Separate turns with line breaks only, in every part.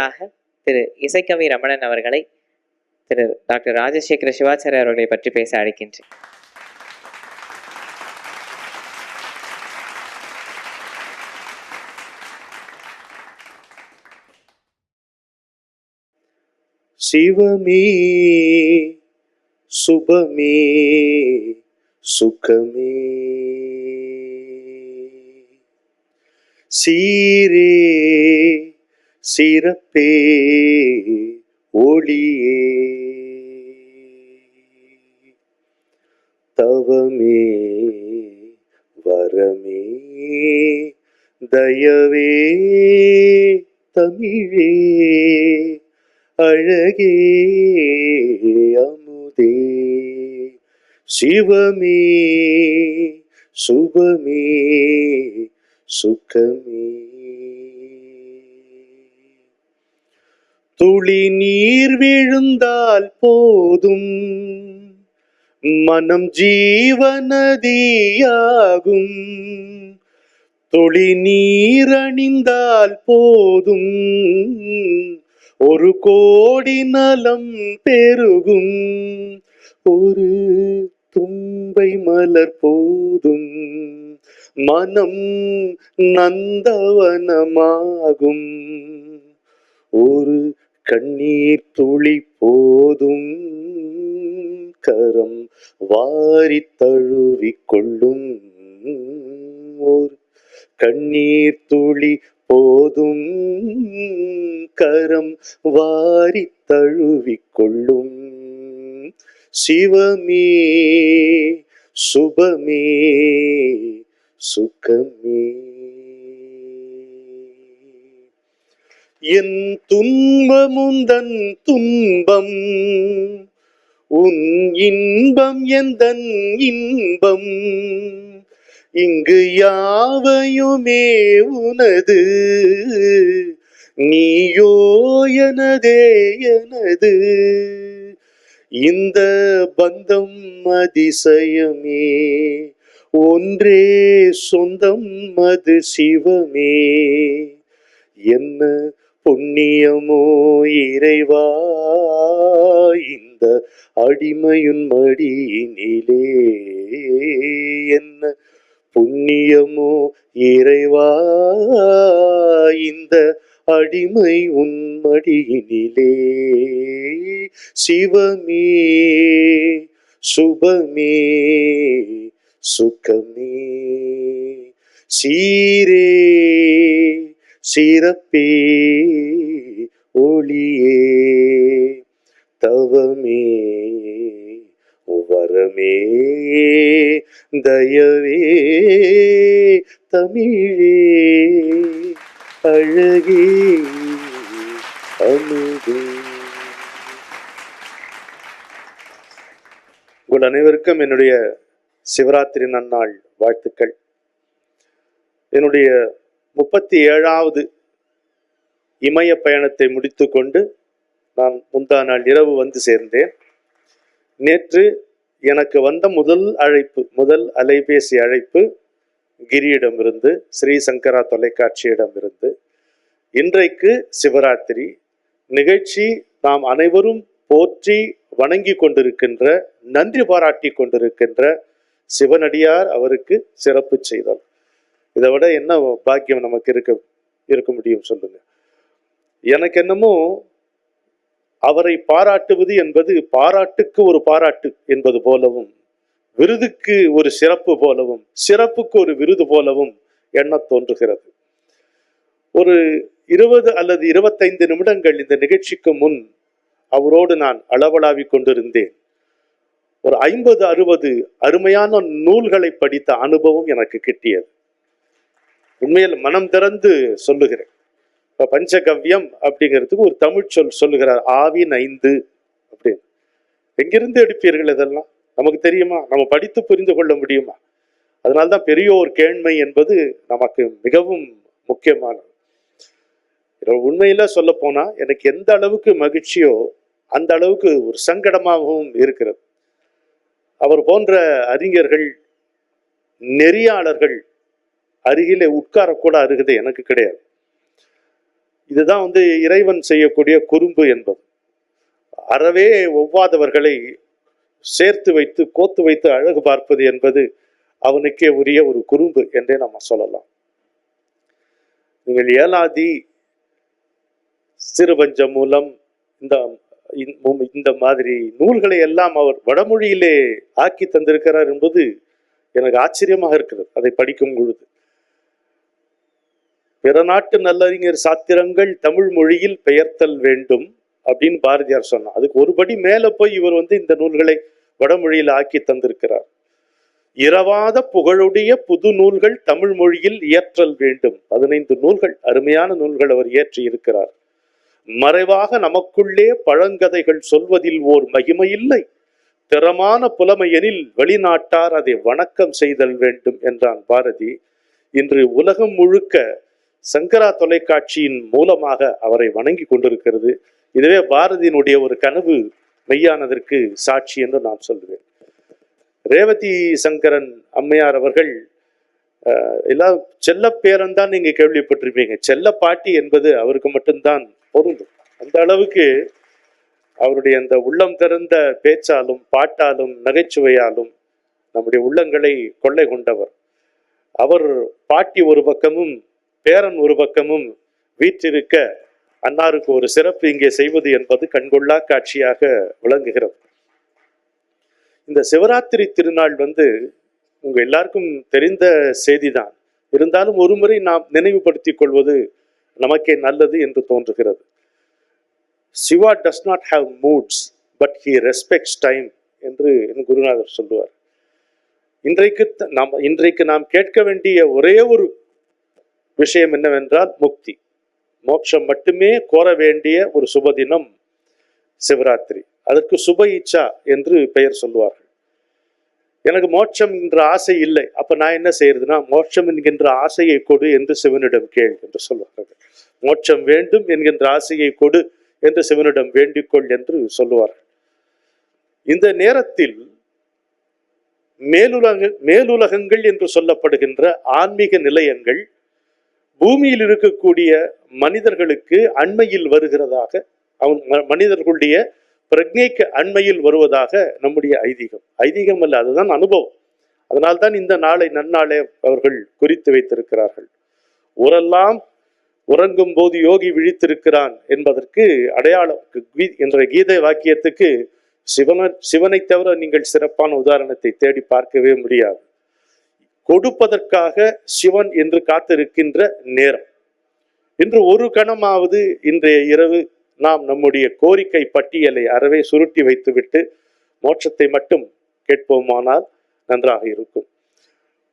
அடுத்ததாக திரு இசைக்கவி ரமணன் அவர்களை திரு டாக்டர் ராஜசேகர சிவாச்சாரிய அவர்களை பற்றி பேச அழைக்கின்றேன்.
சிவமே சுபமே சுகமே. சீரே சிறப்பே ஒளியே. தவமே வரமே. தயவே தமிழே. அழகே அமுதே. சிவமே சுபமே சுகமே. துளி நீர் விழுந்தால் போதும். மனம் ஜீவநதியாகும். துளி நீரணிந்தால் போதும். ஒரு கோடி நலம் பெருகும். ஒரு தும்பை மலர் போதும். மனம் நந்தவனமாகும். ஒரு கண்ணீர் துளி போதும். கரம் வாரி தழுவிக்கொள்ளும் ஒரு கண்ணீர் துளி போதும். கரம் வாரி தழுவிக்கொள்ளும் சிவமே சுபமே சுகமே. என் துன்பமுந்தன் துன்பம் உன் இன்பம் எந்தன் இன்பம்? இங்கு யாவையுமே உனது நீயோ எனதே எனது. இந்த பந்தம் அதிசயமே ஒன்றே சொந்தம் அது சிவமே. என்ன புண்ணியமோ இறைவா இந்த அடிமையுன் மடியினிலே என்ன புண்ணியமோ இறைவா இந்த அடிமை உன்மடியினிலே சிவமே சுபமே சுகமே. சீரே சிறப்பே ஒளியே. தவமே வரமே. தயவே தமிழே. அழகே அமுதே. உங்கள் அனைவருக்கும் என்னுடைய சிவராத்திரி நன்னாள் வாழ்த்துக்கள். என்னுடைய முப்பத்தி ஏழாவது இமய பயணத்தை முடித்துக்கொண்டு நான் முந்தா நாள் இரவு வந்து சேர்ந்தேன். நேற்று எனக்கு வந்த முதல் அழைப்பு முதல் அலைபேசி அழைப்பு கிரியிடமிருந்து ஸ்ரீ சங்கரா தொலைக்காட்சியிடமிருந்து. இன்றைக்கு சிவராத்திரி. நிகழ்ச்சி நாம் அனைவரும் போற்றி வணங்கி கொண்டிருக்கின்ற நன்றி பாராட்டி கொண்டிருக்கின்ற சிவனடியார் அவருக்கு சிறப்பு செய்தல். இதை விட என்ன பாக்கியம் நமக்கு இருக்க இருக்க முடியும் சொல்லுங்க. எனக்கு என்னமோ அவரை பாராட்டுவது என்பது பாராட்டுக்கு ஒரு பாராட்டு என்பது போலவும் விருதுக்கு ஒரு சிறப்பு போலவும் சிறப்புக்கு ஒரு விருது போலவும் எண்ண தோன்றுகிறது. ஒரு இருபது அல்லது இருபத்தைந்து நிமிடங்கள் இந்த நிகழ்ச்சிக்கு முன் அவரோடு நான் அளவலாவிக் கொண்டிருந்தேன். ஒரு ஐம்பது அறுபது அருமையான நூல்களை படித்த அனுபவம் எனக்கு கிட்டியது. உண்மையில் மனம் திறந்து சொல்லுகிறேன். இப்போ பஞ்சகவ்யம் அப்படிங்கிறதுக்கு ஒரு தமிழ் சொல் சொல்லுகிறார். ஆவின் ஐந்து அப்படின்னு. எங்கிருந்து எடுப்பீர்கள் இதெல்லாம்? நமக்கு தெரியுமா? நம்ம படித்து புரிந்து கொள்ள முடியுமா? அதனால்தான் பெரியோர் கேண்மை என்பது நமக்கு மிகவும் முக்கியமானது. உண்மையில சொல்ல போனா எனக்கு எந்த அளவுக்கு மகிழ்ச்சியோ அந்த அளவுக்கு ஒரு சங்கடமாகவும் இருக்கிறது. அவர் போன்ற அறிஞர்கள் நெறியாளர்கள் அருகிலே உட்காரக்கூட அருகதை எனக்கு கிடையாது. இதுதான் வந்து இறைவன் செய்யக்கூடிய குறும்பு என்பது. அறவே ஒவ்வாதவர்களை சேர்த்து வைத்து கோத்து வைத்து அழகு பார்ப்பது என்பது அவனுக்கே உரிய ஒரு குறும்பு என்றே நம்ம சொல்லலாம். நீங்கள் ஏலாதி சிறுபஞ்சம் மூலம் இந்த இந்த- இந்த மாதிரி நூல்களை எல்லாம் அவர் வடமொழியிலே ஆக்கி தந்திருக்கிறார் என்பது எனக்கு ஆச்சரியமாக இருக்கிறது. அதை படிக்கும் பொழுது. பிற நாட்டு நல்லறிஞர் சாத்திரங்கள் தமிழ் மொழியில் பெயர்த்தல் வேண்டும் அப்படின்னு பாரதியார் சொன்னார். அதுக்கு ஒருபடி மேலே போய் இவர் வந்து இந்த நூல்களை வடமொழியில் ஆக்கி தந்திருக்கிறார். இரவாத புகழுடைய புது நூல்கள் தமிழ் மொழியில் இயற்றல் வேண்டும். பதினைந்து நூல்கள் அருமையான நூல்கள் அவர் இயற்றி இருக்கிறார். மறைவாக நமக்குள்ளே பழங்கதைகள் சொல்வதில் ஓர் மகிமையில்லை திறமான புலமையெனில் வெளிநாட்டார் அதை வணக்கம் செய்தல் வேண்டும் என்றான் பாரதி. இன்று உலகம் முழுக்க சங்கரா தொலைக்காட்சியின் மூலமாக அவரை வணங்கி கொண்டிருக்கிறது. இதுவே பாரதியினுடைய ஒரு கனவு மெய்யானதற்கு சாட்சி என்று நான் சொல்லுவேன். ரேவதி சங்கரன் அம்மையார் அவர்கள் எல்லாம் செல்ல பேரன் தான் நீங்க கேள்விப்பட்டிருப்பீங்க. செல்ல பாட்டி என்பது அவருக்கு மட்டும்தான் பொருந்தும். அந்த அளவுக்கு அவருடைய அந்த உள்ளம் திறந்த பேச்சாலும் பாட்டாலும் நகைச்சுவையாலும் நம்முடைய உள்ளங்களை கொள்ளை கொண்டவர். அவர் பாட்டி ஒரு பக்கமும் பேரன் ஒரு பக்கமும் வீற்றிருக்க அன்னாருக்கு ஒரு சிறப்பு இங்கே செய்வது என்பது கண்கொள்ளா காட்சியாக விளங்குகிறது. இந்த சிவராத்திரி திருநாள் வந்து உங்க எல்லாருக்கும் தெரிந்த செய்திதான். இருந்தாலும் ஒருமுறை நாம் நினைவுபடுத்திக் கொள்வது நமக்கே நல்லது என்று தோன்றுகிறது. Shiva does not have moods but he respects time என்று என் குருநாதர் சொல்லுவார். இன்றைக்கு த- நாம் இன்றைக்கு நாம் கேட்க வேண்டிய ஒரே ஒரு விஷயம் என்னவென்றால் முக்தி. மோட்சம் மட்டுமே கோர வேண்டிய ஒரு சுபதினம் சிவராத்திரி. அதற்கு சுப இச்சா என்று பெயர் சொல்லுவார்கள். எனக்கு மோட்சம் என்ற ஆசை இல்லை. அப்ப நான் என்ன செய்யறதுன்னா மோட்சம் என்கின்ற ஆசையை கொடு என்று சிவனிடம் கேள் என்று சொல்வார்கள் மோட்சம் வேண்டும் என்கின்ற ஆசையை கொடு என்று சிவனிடம் வேண்டிக்கொள் என்று சொல்லுவார்கள். இந்த நேரத்தில் மேலுலக மேலுலகங்கள் என்று சொல்லப்படுகின்ற ஆன்மீக நிலையங்கள் பூமியில் இருக்கக்கூடிய மனிதர்களுக்கு அண்மையில் வருகிறதாக அவன் ம- மனிதர்களுடைய பிரக்ஞைக்கு அண்மையில் வருவதாக நம்முடைய ஐதீகம். ஐதீகம் அல்ல அதுதான் அனுபவம். அதனால்தான் இந்த நாளை நன்னாளே அவர்கள் குறித்து வைத்திருக்கிறார்கள். உரெல்லாம் உறங்கும் போது யோகி விழித்திருக்கிறான் என்பதற்கு அடையாளம் கீ- என்ற கீதை வாக்கியத்துக்கு சிவன சிவனை தவிர நீங்கள் சிறப்பான உதாரணத்தை தேடி பார்க்கவே முடியாது. கொடுப்பதற்காக சிவன் என்று காத்திருக்கின்ற நேரம். இன்று ஒரு கணமாவது இன்றைய இரவு நாம் நம்முடைய கோரிக்கை பட்டியலை அறவே சுருட்டி வைத்துவிட்டு மோட்சத்தை மட்டும் கேட்போமானால் நன்றாக இருக்கும்.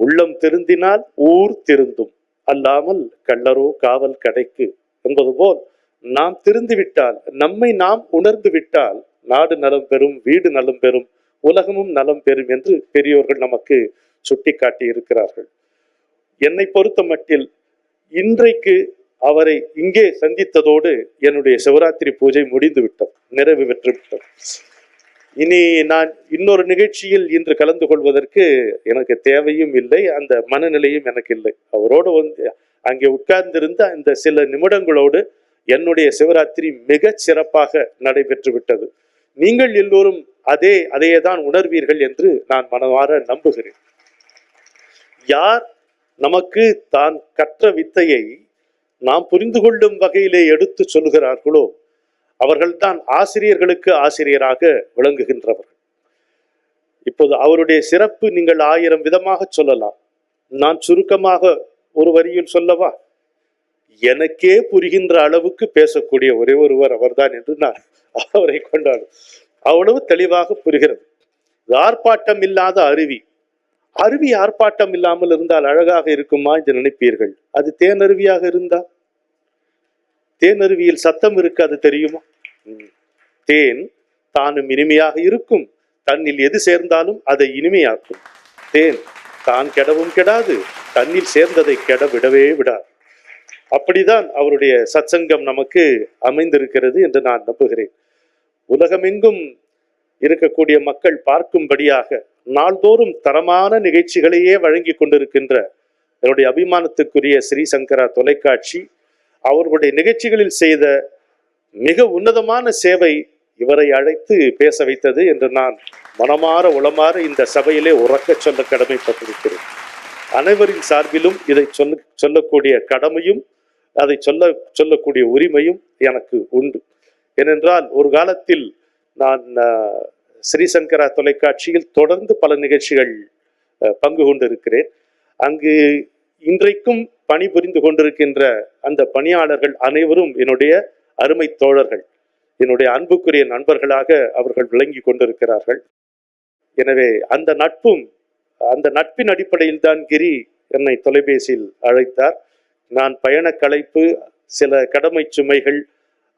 உள்ளம் திருந்தினால் ஊர் திருந்தும். அல்லாமல் கள்ளரோ காவல் கடைக்கு என்பது போல் நாம் திருந்துவிட்டால் நம்மை நாம் உணர்ந்து விட்டால் நாடு நலம் பெறும் வீடு நலம் பெறும் உலகமும் நலம் பெறும் என்று பெரியோர்கள் நமக்கு சுட்டிக்காட்டி இருக்கிறார்கள். என்னை பொறுத்த மட்டில் இன்றைக்கு அவரை இங்கே சந்தித்ததோடு என்னுடைய சிவராத்திரி பூஜை முடிந்து விட்டோம் நிறைவு பெற்று விட்டோம் இனி நான் இன்னொரு நிகழ்ச்சியில் இன்று கலந்து கொள்வதற்கு எனக்கு தேவையும் இல்லை அந்த மனநிலையும் எனக்கு இல்லை. அவரோடு வந்து அங்கே உட்கார்ந்திருந்த அந்த சில நிமிடங்களோடு என்னுடைய சிவராத்திரி மிகச் சிறப்பாக நடைபெற்று விட்டது. நீங்கள் எல்லோரும் அதே அதையே தான் உணர்வீர்கள் என்று நான் மனவார நம்புகிறேன். யார் நமக்கு தான் கற்ற வித்தையை நாம் புரிந்து கொள்ளும் வகையிலே எடுத்து சொல்கிறார்களோ அவர்கள்தான் ஆசிரியர்களுக்கு ஆசிரியராக விளங்குகின்றவர்கள். இப்போது அவருடைய சிறப்பு நீங்கள் ஆயிரம் விதமாக சொல்லலாம். நான் சுருக்கமாக ஒரு வரியில் சொல்லவா? எனக்கே புரிகின்ற அளவுக்கு பேசக்கூடிய ஒரே ஒருவர் அவர்தான் என்று நான் அவரை கொண்டாடும். அவ்வளவு தெளிவாக புரிகிறது. ஆர்ப்பாட்டம் இல்லாத அருவி. அருவி ஆர்ப்பாட்டம் இல்லாமல் இருந்தால் அழகாக இருக்குமா என்று நினைப்பீர்கள். அது தேனருவியாக இருந்தா? தேனருவியில் சத்தம் இருக்கு அது தெரியுமா? தேன் தானும் இனிமையாக இருக்கும். தன்னில் எது சேர்ந்தாலும் அதை இனிமையாக்கும். தேன் தான் கெடவும் கெடாது. தன்னில் சேர்ந்ததை கெட விடவே விடாது. அப்படிதான் அவருடைய சத்சங்கம் நமக்கு அமைந்திருக்கிறது என்று நான் நம்புகிறேன். உலகமெங்கும் இருக்கக்கூடிய மக்கள் பார்க்கும்படியாக நாள்தோறும் தரமான நிகழ்ச்சிகளையே வழங்கி கொண்டிருக்கின்ற என்னுடைய அபிமானத்துக்குரிய ஸ்ரீ சங்கரா தொலைக்காட்சி அவர்களுடைய நிகழ்ச்சிகளில் செய்த மிக உன்னதமான சேவை இவரை அழைத்து பேச வைத்தது என்று நான் மனமாற உளமாற இந்த சபையிலே உறக்க சொல்ல கடமைப்பட்டிருக்கிறேன். அனைவரின் சார்பிலும் இதை சொல்ல சொல்லக்கூடிய கடமையும் அதை சொல்ல சொல்லக்கூடிய உரிமையும் எனக்கு உண்டு. ஏனென்றால் ஒரு காலத்தில் நான் ஸ்ரீசங்கரா தொலைக்காட்சியில் தொடர்ந்து பல நிகழ்ச்சிகள் பங்கு கொண்டிருக்கிறேன். அங்கு இன்றைக்கும் பணிபுரிந்து கொண்டிருக்கின்ற அந்த பணியாளர்கள் அனைவரும் என்னுடைய அருமை தோழர்கள் என்னுடைய அன்புக்குரிய நண்பர்களாக அவர்கள் விளங்கி கொண்டிருக்கிறார்கள். எனவே அந்த நட்பும் அந்த நட்பின் அடிப்படையில் தான் கிரி என்னை தொலைபேசியில் அழைத்தார். நான் பயண களைப்பு சில கடமை சுமைகள்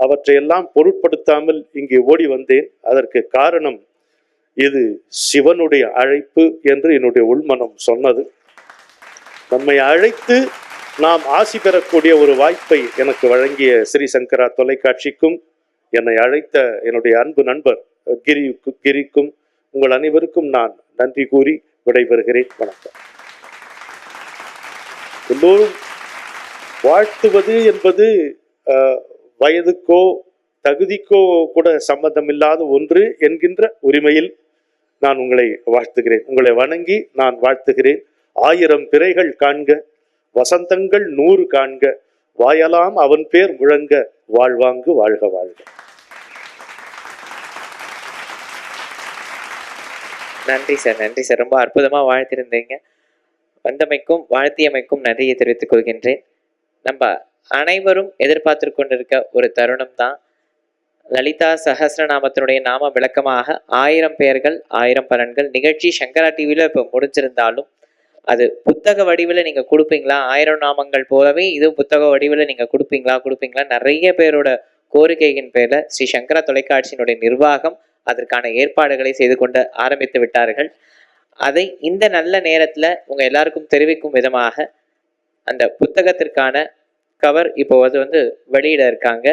அவற்றையெல்லாம் பொருட்படுத்தாமல் இங்கே ஓடி வந்தேன். அதற்கு காரணம் இது சிவனுடைய அழைப்பு என்று என்னுடைய உள்மனம் சொன்னது. நம்மை அழைத்து நாம் ஆசி பெறக்கூடிய ஒரு வாய்ப்பை எனக்கு வழங்கிய ஸ்ரீ சங்கரா தொலைக்காட்சிக்கும் என்னை அழைத்த என்னுடைய அன்பு நண்பர் கிரிக்கு கிரிக்கும் உங்கள் அனைவருக்கும் நான் நன்றி கூறி விடைபெறுகிறேன். வணக்கம். எல்லோரும் வாழ்த்துவது என்பது வயதுக்கோ தகுதிக்கோ கூட சம்பந்தமில்லாத ஒன்று என்கின்ற உரிமையில் நான் உங்களை வாழ்த்துகிறேன். உங்களை வணங்கி நான் வாழ்த்துகிறேன். ஆயிரம் பிறைகள் காண்க வசந்தங்கள் நூறு காண்க வாயலாம் அவன் பேர் முழங்க வாழ்வாங்கு வாழ்க வாழ்க.
நன்றி சார் நன்றி சார். ரொம்ப அற்புதமாக வாழ்த்திருந்தீங்க. வந்தமைக்கும் வாழ்த்தியமைக்கும் நன்றியை தெரிவித்துக் கொள்கின்றேன். நம்ம அனைவரும் எதிர்பார்த்து கொண்டிருக்க ஒரு தருணம் தான் லலிதா சஹசிரநாமத்தினுடைய நாம விளக்கமாக ஆயிரம் பெயர்கள் ஆயிரம் பலன்கள் நிகழ்ச்சி சங்கரா டிவியில் இப்போ முடிஞ்சிருந்தாலும் அது புத்தக வடிவில் நீங்கள் கொடுப்பீங்களா? ஆயிரம் நாமங்கள் போலவே இதுவும் புத்தக வடிவில் நீங்கள் கொடுப்பீங்களா? கொடுப்பீங்களா? நிறைய பேரோட கோரிக்கையின் பேரில் ஸ்ரீ சங்கரா தொலைக்காட்சியினுடைய நிர்வாகம் அதற்கான ஏற்பாடுகளை செய்து கொண்டு ஆரம்பித்து விட்டார்கள். அதை இந்த நல்ல நேரத்தில் உங்கள் எல்லாருக்கும் தெரிவிக்கும் விதமாக அந்த புத்தகத்திற்கான கவர் இப்போ அது வந்து வெளியிட இருக்காங்க.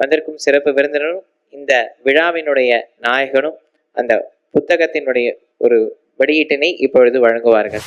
வந்திருக்கும் சிறப்பு விருந்தினரும் இந்த விழாவினுடைய நாயகனும் அந்த புத்தகத்தினுடைய ஒரு வெளியீட்டினை இப்பொழுது வழங்குவார்கள்.